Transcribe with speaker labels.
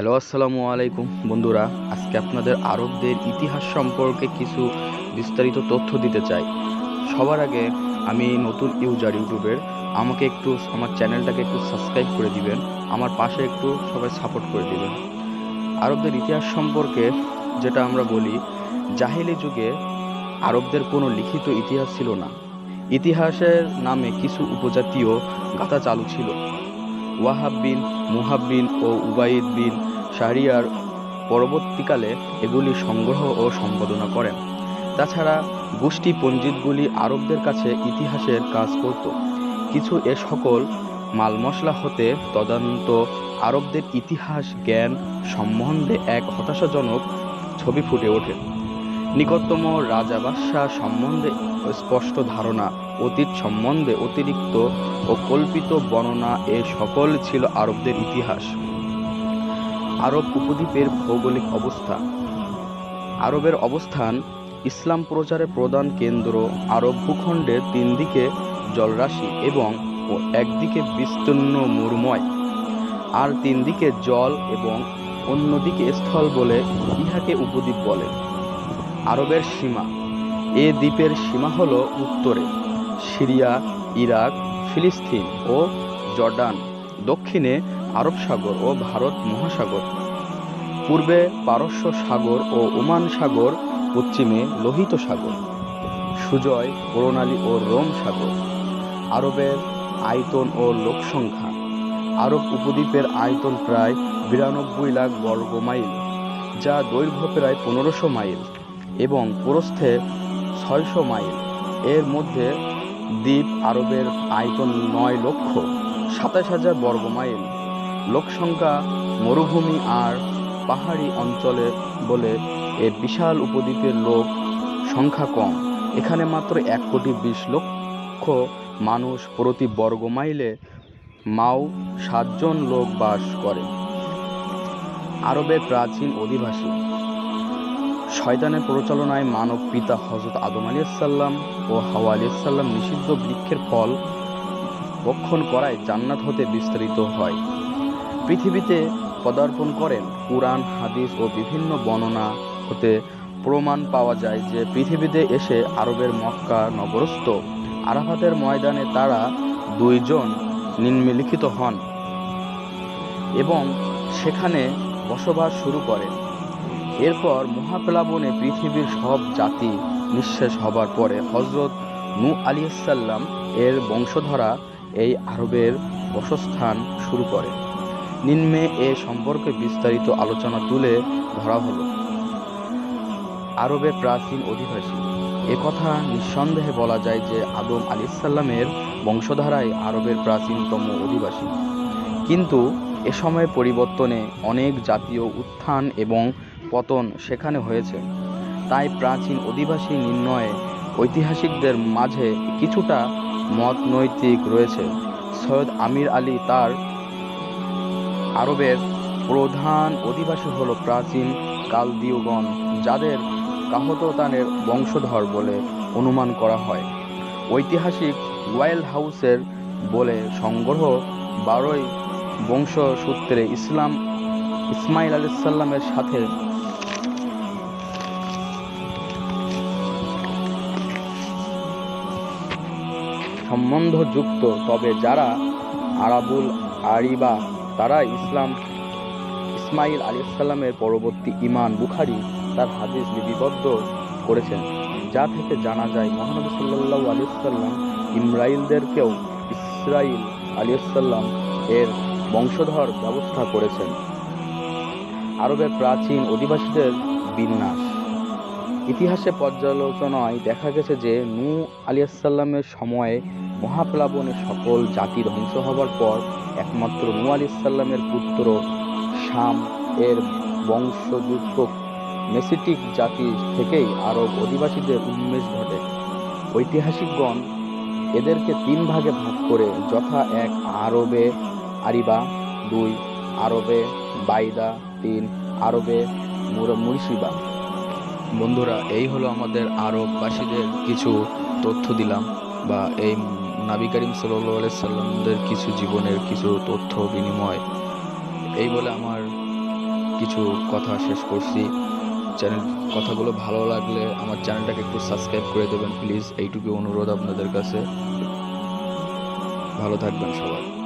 Speaker 1: Hello, আসসালামু আলাইকুম। বন্ধুরা, আজকে আপনাদের আরবদের ইতিহাস সম্পর্কে কিছু বিস্তারিত তথ্য দিতে চাই। সবার আগে আমি নতুন ইউজার ইউটিউবের, আমাকে একটু, আমার চ্যানেলটাকে একটু সাবস্ক্রাইব করে দিবেন, আমার পাশে একটু সবাই সাপোর্ট করে দিবেন। আরবদের ইতিহাস সম্পর্কে যেটা আমরা বলি, জাহিলি যুগে আরবদের কোনো লিখিত ইতিহাস ছিল না। ইতিহাসের নামে কিছু উপজাতীয় গাথা চালু ছিল। ওয়াহাব বিন মুহাব বিন ও উবাইদ বিন শাহরিয়ার পরবর্তীকালে এগুলি সংগ্রহ ও সম্পাদনা করেন। তাছাড়া গোষ্ঠী পণ্ডিতগুলি আরবদের কাছে ইতিহাসের কাজ করত। কিছু এ সকল মাল মশলা হতে তদন্ত আরবদের ইতিহাস, জ্ঞান, সম্বন্ধে এক হতাশাজনক ছবি ফুটে ওঠে। নিকটতম রাজা বাদশাহ সম্বন্ধে স্পষ্ট ধারণা, অতীত সম্বন্ধে অতিরিক্ত ও কল্পিত বর্ণনা এ সকল ছিল আরবদের ইতিহাস। আরব উপদ্বীপের ভৌগোলিক অবস্থা। আরবের অবস্থান ইসলাম প্রচারে প্রধান কেন্দ্র আরব ভূখণ্ডের তিন দিকে জলরাশি এবং ও একদিকে বিস্তীর্ণ মরুময়। আর তিন দিকে জল এবং অন্যদিকে স্থল বলে ইহাকে উপদ্বীপ বলে। আরবের সীমা, এ দ্বীপের সীমা হল উত্তরে, সিরিয়া, ইরাক, ফিলিস্তিন ও জর্ডান। দক্ষিণে আরব সাগর ও ভারত মহাসাগর। পূর্বে পারস্য সাগর ও ওমান সাগর, পশ্চিমে লোহিত সাগর, সুজয় প্রণালী ও রোম সাগর। আরবের আয়তন ও লোকসংখ্যা, আরব উপদ্বীপের আয়তন প্রায় বিরানব্বই লাখ বর্গ মাইল, যা দৈর্ঘ্য প্রায় পনেরোশো মাইল এবং প্রস্থে ছয়শো মাইল। এর মধ্যে দ্বীপ আরবের আয়তন নয় লক্ষ সাতাশ হাজার বর্গ মাইল। লোকসংখ্যা, মরুভূমি আর পাহাড়ি অঞ্চলে বলে এ বিশাল উপদ্বীপের লোক সংখ্যা কম। এখানে মাত্র এক কোটি বিশ লক্ষ মানুষ প্রতি বর্গ মাইলে মাও সাতজন লোক বাস করে। আরবের প্রাচীন অধিবাসী। শয়তানের প্রচলনায় মানব পিতা হজরত আদম আলিয়াল্লাম ও হাওয়া আলিয়াল্লাম নিষিদ্ধ বৃক্ষের ফল ভক্ষণ করায় জান্নাত হতে বিস্তারিত হয়। পৃথিবীতে পদার্পণ করেন। কুরআন, হাদিস ও বিভিন্ন বর্ণনা হতে প্রমাণ পাওয়া যায় যে পৃথিবীতে এসে আরবের মক্কা নগরস্থ আরাফাতের ময়দানে তারা দুইজন নিম্নলিখিত হন এবং সেখানে বসবাস শুরু করেন। এরপর মহাপ্লাবনে পৃথিবীর সব জাতি নিঃশেষ হবার পরে হজরত নু আলিয়াল্লাম এর বংশধরা এই আরবের বসস্থান শুরু করে নিম্নে এ সম্পর্কে বিস্তারিত আলোচনা তুলে ধরা হলো। আরবের প্রাচীন অধিবাসী। কথা নিঃসন্দেহে বলা যায় যে আদম আলিসাল্লামের বংশধারাই আরবের প্রাচীনতম অধিবাসী। কিন্তু এ সময় পরিবর্তনে অনেক জাতীয় উত্থান এবং পতন সেখানে হয়েছে। তাই প্রাচীন অধিবাসী নির্ণয়ে ঐতিহাসিকদের মাঝে কিছুটা মত নৈতিক রয়েছে। সৈয়দ আমির আলী তার আরবের প্রধান অধিবাসী হল প্রাচীন কালদিউগণ যাদের কাহততানের বংশধর বলে অনুমান করা হয়। ঐতিহাসিক ওয়াইল্ড হাউসের বলে সংগ্রহ বারোই বংশসূত্রে ইসলাম, ইসমাইল আলাইসাল্লামের সাথে সম্বন্ধযুক্ত। তবে যারা আরাবুল আরিবা তারা ইসলাম ইসমাইল আলিসাল্লামের পরবর্তী ইমান বুখারি তার হাদিস লিপিবদ্ধ করেছেন, যা থেকে জানা যায় মহানবী সাল্লাহ আলিয়াল্লাম ইমরাইলদেরকেও ইসরাইল আলিয়াল্লাম এর বংশধর ব্যবস্থা করেছেন। আরবের প্রাচীন অধিবাসীদের বিন্যাস। ইতিহাসে পর্যালোচনায় দেখা গেছে যে নূ আলিয়াল্লামের সময়ে মহাপ্লাবনে সকল জাতি ধ্বংস হবার পর একমাত্র নূ আলিয়াল্লামের পুত্র শাম এর বংশযুক্ত মেসিটিক জাতি থেকেই আরব অধিবাসীদের উন্মেষ ঘটে। ঐতিহাসিকগণ এদেরকে তিন ভাগে ভাগ করে যথা এক আরবে আরিবা, দুই আরবে বাইদা, তিন আরবে মুর্শিবা বন্ধুরা, এই হলো আমাদের আরববাসীদের কিছু তথ্য দিলাম বা এই নাবি করিম সাল্লাহ সাল্লামদের কিছু জীবনের কিছু তথ্য বিনিময়। এই বলে আমার কিছু কথা শেষ করছি। চ্যানেল, কথাগুলো ভালো লাগলে আমার চ্যানেলটাকে একটু সাবস্ক্রাইব করে দেবেন, প্লিজ। এইটুকু অনুরোধ আপনাদের কাছে। ভালো থাকবেন সবাই।